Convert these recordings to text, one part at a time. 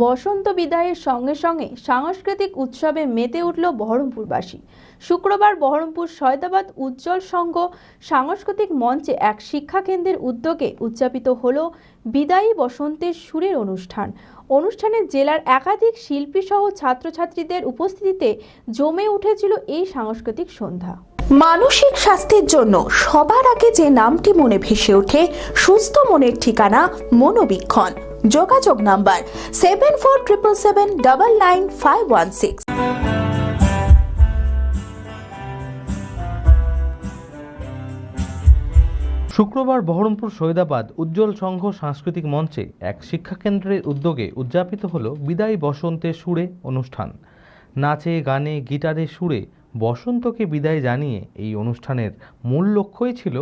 বসন্ত বিদায়ের সঙ্গে সঙ্গে সাংস্কৃতিক উৎসবে মেতে উঠল বহরমপুরবাসী। শুক্রবার বহরমপুর সয়দাবাদ উজ্জ্বল সংঘ সাংস্কৃতিক মঞ্চে এক শিক্ষাকেন্দ্রের উদ্যোগে উদযাপিত হল বিদায়ী বসন্তের সুরের অনুষ্ঠান। অনুষ্ঠানে জেলার একাধিক শিল্পী সহ ছাত্রছাত্রীদের উপস্থিতিতে জমে উঠেছিল এই সাংস্কৃতিক সন্ধ্যা। মানসিক স্বাস্থ্যের জন্য সবার আগে যে নামটি মনে ভেসে ওঠে, সুস্থ মনের ঠিকানা মনোবীক্ষণ। যোগাযোগ number seven four triple seven double nine five one six শুক্রবার বহরমপুর সৈয়দাবাদ উজ্জ্বল সংঘ সাংস্কৃতিক মঞ্চে এক শিক্ষাকেন্দ্রের উদ্যোগে উদযাপিত হল বিদায়ী বসন্তের সুরে অনুষ্ঠান। নাচে, গানে, গিটারে সুরে বসন্তকে বিদায় জানিয়ে এই অনুষ্ঠানের মূল লক্ষ্যই ছিল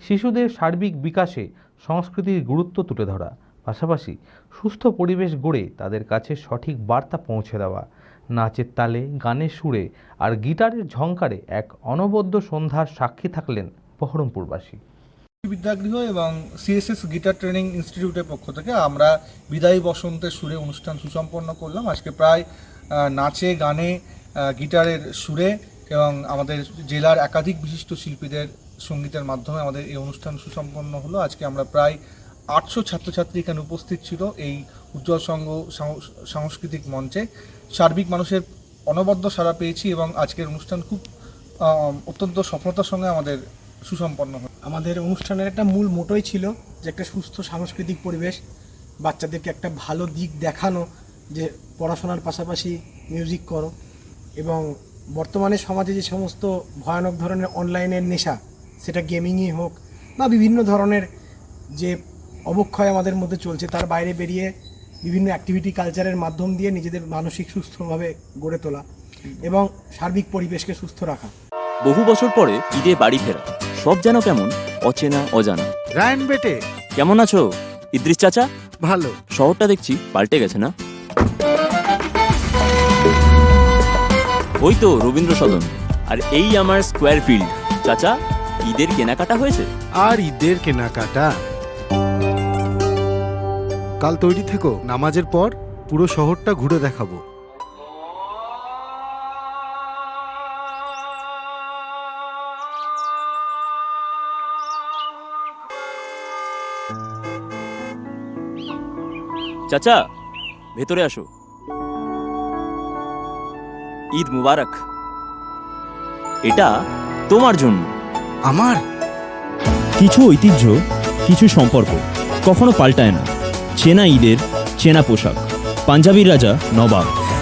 শিশুদের সার্বিক বিকাশে সংস্কৃতির গুরুত্ব তুলে ধরা। পাশাপাশি সুস্থ পরিবেশ গড়ে তাদের কাছে সঠিক বার্তা পৌঁছে দেওয়া, নাচের তালে, গানের সুরে আর গিটারের ঝংকারে এক অনবদ্য সন্ধ্যার সাক্ষী থাকলেন বহরমপুরবাসী। বিদ্যাগৃহ এবং সিএসএস গিটার ট্রেনিং ইনস্টিটিউটের পক্ষ থেকে আমরা বিদায়ী বসন্তের সুরে অনুষ্ঠান সুসম্পন্ন করলাম। আজকে প্রায় নাচে, গানে গিটারের সুরে এবং আমাদের জেলার একাধিক বিশিষ্ট শিল্পীদের সঙ্গীতের মাধ্যমে আমাদের এই অনুষ্ঠান সুসম্পন্ন হলো। আজকে আমরা প্রায় আটশো ছাত্রছাত্রী এখানে উপস্থিত ছিল এই উজ্জ্বল সংঘ সাংস্কৃতিক মঞ্চে। সার্বিক মানুষের অনবদ্য সাড়া পেয়েছি এবং আজকের অনুষ্ঠান খুব অত্যন্ত সফলতার সঙ্গে আমাদের সুসম্পন্ন হয় আমাদের অনুষ্ঠানের একটা মূল মোটোই ছিল যে একটা সুস্থ সাংস্কৃতিক পরিবেশ, বাচ্চাদেরকে একটা ভালো দিক দেখানো, যে পড়াশোনার পাশাপাশি মিউজিক করো এবং বর্তমানে সমাজে যে সমস্ত ভয়ানক ধরনের অনলাইনের নেশা, সেটা গেমিংই হোক বা বিভিন্ন ধরনের যে অবক্ষয় আমাদের মধ্যে চলছে। তার বাইরে বেরিয়ে বিভিন্ন অ্যাক্টিভিটি কালচারের মাধ্যম দিয়ে নিজেদের মানসিক সুস্থভাবে গড়ে তোলা এবং সার্বিক পরিবেশকে সুস্থ রাখা। বহু বছর পরে ঈদে বাড়ি ফেরা। সব যেন কেমন অচেনা অজানা? রায়ন বেটে। কেমন আছো ইদ্রিস চাচা? ভালো। শহরটা দেখছি পাল্টে গেছে না? ওই তো রবীন্দ্র সদন আর এই আমার স্কোয়ার ফিল্ড চাচা ঈদের কেনাকাটা হয়েছে? আর ঈদের কেনাকাটা? কাল তৈরি থেকো। নামাজের পর পুরো শহরটা ঘুরে দেখাবো। চাচা ভেতরে আসো। ঈদ মুবারক। এটা তোমার জন্য। আমার? কিছু ঐতিহ্য কিছু সম্পর্ক কখনো পাল্টায় না। চেনা ঈদের চেনা পোশাক। পাঞ্জাবির রাজা নবাব।